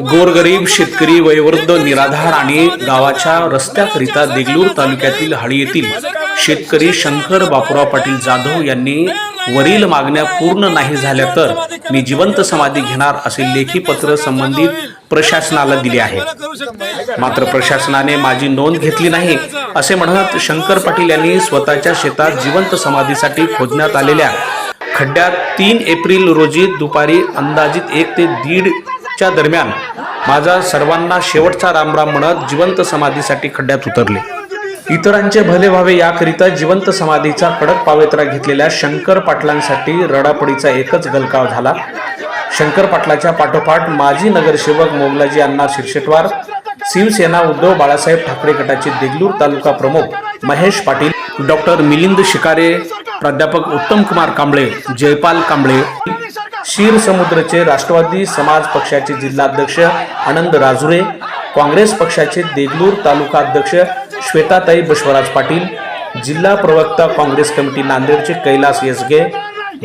गोरगरीब शेतकरी वयोवृद्ध निराधार आणि गावाच्या रस्त्याकरिता देगलूर तालुक्यातील हाळी येथील शेतकरी शंकर बापूराव पाटील जाधव यांनी वरील मागण्या पूर्ण नाही झाल्या तर मी जिवंत समाधी घेणार असे लेखी पत्र संबंधित प्रशासनाला दिले आहे. मात्र प्रशासनाने माझी नोंद घेतली नाही असे म्हणत शंकर पाटील यांनी स्वतःच्या शेतात जिवंत समाधीसाठी खोदण्यात आलेल्या खड्ड्यात तीन एप्रिल रोजी दुपारी अंदाजित एक ते दीड च्या दरम्यान माझा सर्वांना शेवटचा रामराम म्हणत जिवंत समाधीसाठी खड्ड्यात उतरले. इतरांचे भले व्हावे याकरिता जिवंत समाधीचा कडक पावित्रा घेतलेल्या शंकर पाटलांसाठी रडापडीचा एकच गलकाव झाला. शंकर पाटलाच्या पाठोपाठ माजी नगरसेवक मोगलाजी अण्णा शिरशेटवार शिवसेना उद्धव बाळासाहेब ठाकरे गटाचे देगलूर तालुका प्रमुख महेश पाटील डॉक्टर मिलिंद शिकारे प्राध्यापक उत्तम कुमार कांबळे जयपाल कांबळे क्षीर समुद्रचे राष्ट्रवादी समाज पक्षाचे जिल्हाध्यक्ष आनंद राजुरे काँग्रेस पक्षाचे देगलूर तालुका अध्यक्ष श्वेताताई बश्वराज पाटील जिल्हा प्रवक्ता काँग्रेस कमिटी नांदेडचे कैलास येसगे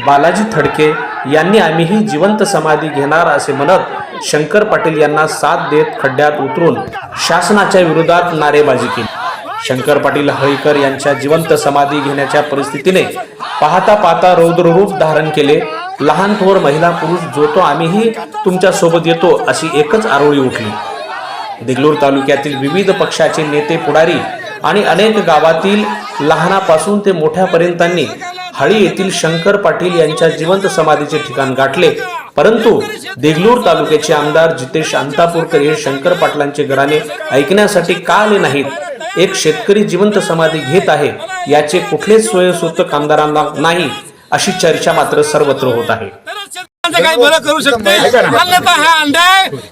बालाजी थडके यांनी आम्हीही जिवंत समाधी घेणार असे म्हणत शंकर पाटील यांना साथ देत खड्ड्यात उतरून शासनाच्या विरोधात नारेबाजी केली. शंकर पाटील हळीकर यांच्या जिवंत समाधी घेण्याच्या परिस्थितीने पाहता पाहता रौद्ररूप धारण केले. लहान थोर महिला पुरुष जो तो आम्हीही तुमच्यासोबत येतो अशी एकच आरोळी उठली. देगलूर तालुक्यातील विविध पक्षाचे नेते पुढारी आणि अनेक गावातील लहानापासून ते मोठ्यापर्यंतांनी हळी येथील शंकर पाटील यांच्या जिवंत समाधीचे ठिकाण गाठले. परंतु देगलूर तालुक्याचे आमदार जितेश अंतापूरकर हे शंकर पाटलांचे घराणे ऐकण्यासाठी का आले नाहीत? एक शेतकरी जिवंत समाधी घेत आहे याचे कुठलेच स्वयंसूतक आमदारांना नाही. अशी चर्चा मात्र सर्वत्र होत आहे. काही भलं करू शकते? हल्ले तर हा अंडा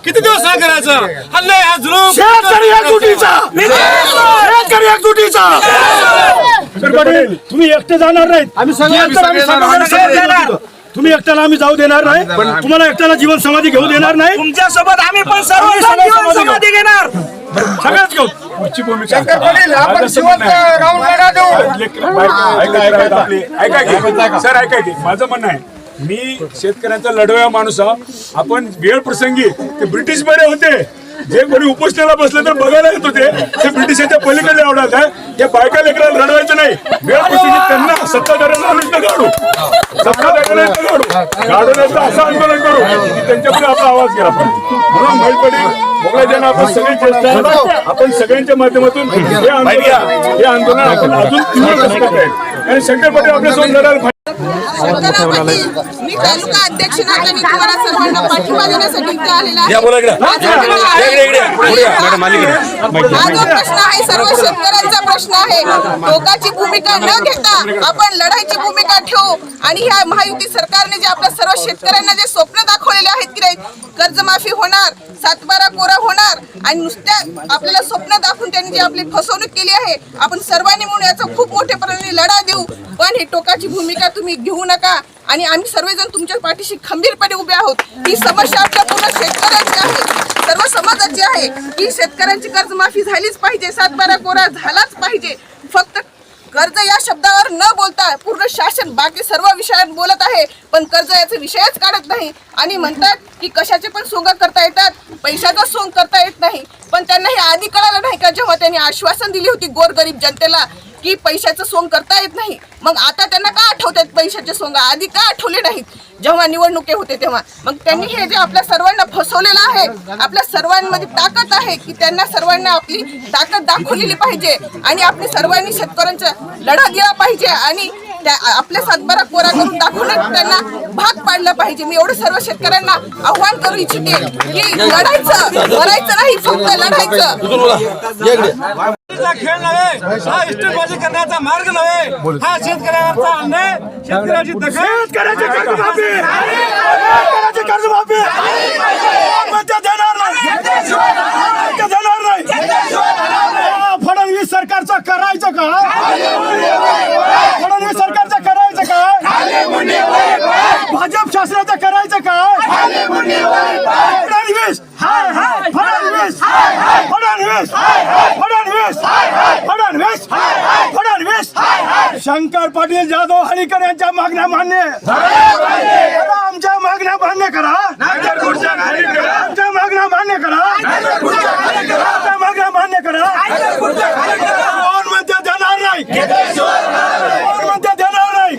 किती दिवस सहन करायचं? हल्ले हा जुलूम शेतकरी एकजुटीचा! शेतकरी एकजुटीचा! तुम्ही एकटे जाणार नाहीत. आम्ही सगळे तुम्ही एकट्याला आम्ही जाऊ देणार नाही. तुम्हाला एकट्याला जीवन समाधी घेऊ देणार नाही. तुमच्यासोबत आम्ही पण सर्व समाधी घेणार. सगळ्याच घेऊ. पुढची भूमिका आपण जिवंत राहून लढा देऊ. सर ऐका की माझं म्हणणं आहे मी शेतकऱ्यांचा लढवया माणूस आहो. आपण वेळ प्रसंगी ते ब्रिटिश बरे होते. जे कोणी उपोषणाला बसले तर बघायला येत होते. ते ब्रिटिशांच्या पलीकडे आवडत आहे ते बायका लेकराला लढवायचं नाही. वेळ प्रसंगी त्यांना सत्ताधाऱ्यांना नष्ट काढू काढू गाडवण्याचं असं आंदोलन करू. की त्यांच्यापुढे आपला आवाज गेला पाहिजे म्हणून माहीत पडेल मोगलाजना आपण सगळी चेष्टा आपण सगळ्यांच्या माध्यमातून हे. आंदोलन हे. आंदोलन आपण अजून तीव्र कसं आणि शंकर पाटील आपल्यासोबत लढायला मी तालुका अध्यक्ष नात्याने तुम्हाला सर्वांना पाठिंबा देण्यासाठी इथे आलेला आहे. या, बोला इकडे. जो प्रश्न आहे- इकडे, इकडे. पुढे या. मॅडम, अलीकडे. हा जो प्रश्न आहे सर्व शेतकऱ्यांचा प्रश्न आहे टोकाची भूमिका न घेता आपण लढाईची भूमिका ठेवू आणि ह्या महायुती सरकारने जे आपल्या सर्व शेतकऱ्यांना जे स्वप्न दाखवलेले आहेत कर्जमाफी होणार सातबारा कोरा होणार आणि नुसत्या आपल्याला स्वप्न दाखवून त्यांनी जी आपली फसवणूक केली आहे आपण सर्वांनी म्हणून याचा खूप मोठेपणाने लढा देऊ. पण ही टोकाची भूमिका तुम्ही घेऊ नका आणि आम्ही सर्वजण तुमच्या पाठीशी खंबीरपणे उभे आहोत. ही समस्या आपल्या पूर्ण शेतकऱ्यांची आहे. सर्व समाजाची आहे. की शेतकऱ्यांची कर्जमाफी झालीच पाहिजे सातबारा कोरा झालाच पाहिजे. फक्त कर्ज या शब्दावर न बोलता पूर्ण शासन बाकी सर्व विषयात बोलत आहे. पण कर्ज याचा विषयच काढत नाही. आणि म्हणतात की कशाचे पण सोंग करता येतात. पैशाचा सोंग करता येत नाही. पण त्यांना हे आधी कळालं नाही का? जेव्हा त्यांनी आश्वासन दिली होती गोरगरीब जनतेला की पैशाचं सोंग करता येत नाही. मग आता त्यांना का आठवतात पैशाचे सोंग? आधी का आठवले नाहीत? जेव्हा निवडणुके होते तेव्हा. मग त्यांनी हे जे आपल्या सर्वांना फसवलेलं आहे आपल्या सर्वांमध्ये ताकद आहे की त्यांना सर्वांना आपली ताकद दाखवलेली पाहिजे आणि आपली सर्वांनी शेतकऱ्यांचा लढा दिला पाहिजे आणि त्या आपल्या सातबारा कोरा करून दाखवण्यात त्यांना भाग पाडला पाहिजे. मी एवढं सर्व शेतकऱ्यांना आव्हान करू इच्छिते की लढायचं मरायचं नाही फक्त लढायचं. हा खेळ नव्हे हा इष्टबाजी करण्याचा मार्ग नव्हे हा शेतकऱ्यांचा अन्याय शेतकऱ्याची दखल. शेतकऱ्याची कर्जमाफी! शेतकऱ्याची कर्जमाफी! फडणवीस हाय हाय फडणवीस फडणवीस फडणवीस फडणवीस फडणवीस शंकर पाटील जाधव हळीकर यांच्या मागण्या मान्य आमच्या मागण्या मान्य करा. आमच्या मागण्या मान्य करा. आमच्या मागण्या मान्य करा. कोण म्हणते देणार नाही? कोण म्हणते देणार नाही?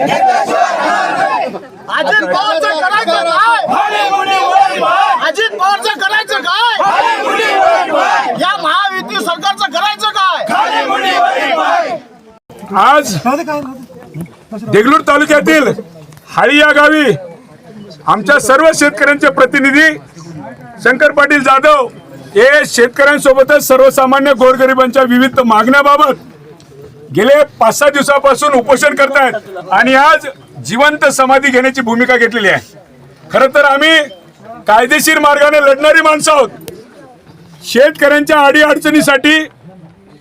अजित पवारचं करायचं काय अजित पवारचं करायचं काय या महायुती सरकारचं करायचं काय आज देगलूर तालुक्यातील हाळी या गावी आमच्या सर्व शेतकऱ्यांचे प्रतिनिधी शंकर पाटील जाधव हे शेतकऱ्यांसोबतच सर्वसामान्य गोरगरिबांच्या विविध मागण्याबाबत गेले पाच सहा दिवसापासून उपोषण करतायत आणि आज जिवंत समाधी घेण्याची भूमिका घेतलेली आहे. खरं तर आम्ही कायदेशीर मार्गाने लढणारी माणसं आहोत. शेतकऱ्यांच्या अडीअडचणीसाठी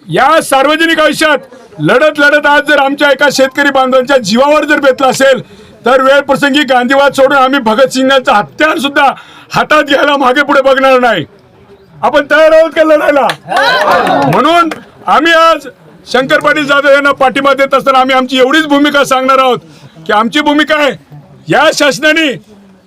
या सार्वजनिक आयुष्यात लढत लढत आज जर आमच्या एका शेतकरी बांधवांच्या जीवावर जर बेतला असेल तर वेळ प्रसंगी गांधीवाद सोडून आम्ही भगतसिंगांचं हत्यार सुद्धा हातात घ्यायला मागे पुढे बघणार नाही. आपण तयार आहोत का लढायला? म्हणून आम्ही आज शंकर पाटील जाधव यांना पाठिंबा देत असताना आम्ही आमची एवढीच भूमिका सांगणार आहोत की आमची भूमिका आहे. या शासनाने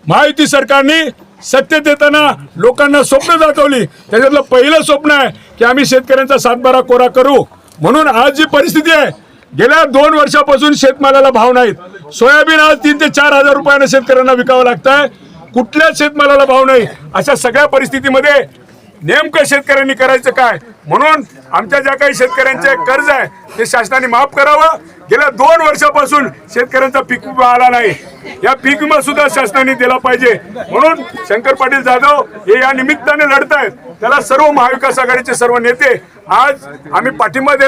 महायुती सरकारने सत्य देताना लोकांना स्वप्न दाखवली. त्याच्यातलं पहिलं स्वप्न आहे की आम्ही शेतकऱ्यांचा सातबारा कोरा करू. म्हणून आज जी परिस्थिती आहे गेल्या दोन वर्षापासून शेतमालाला भाव नाहीत. सोयाबीन आज तीन ते चार हजार रुपयानं शेतकऱ्यांना विकावं लागतंय. कुठल्याच शेतमालाला भाव नाही. अशा सगळ्या परिस्थितीमध्ये नेमकं शेतकऱ्यांनी करायचं काय? म्हणून आमच्या ज्या काही शेतकऱ्यांचे कर्ज आहे ते शासनाने माफ करावं. गेल्या दोन वर्षापासून शेतकऱ्यांचा पीक विमा आला नाही. या पीक विमा सुद्धा शासनाने दिला पाहिजे. म्हणून शंकर पाटील जाधव हे या निमित्ताने लढतायत. त्याला सर्व महाविकास आघाडीचे सर्व नेते आज आम्ही पाठिंबा देणार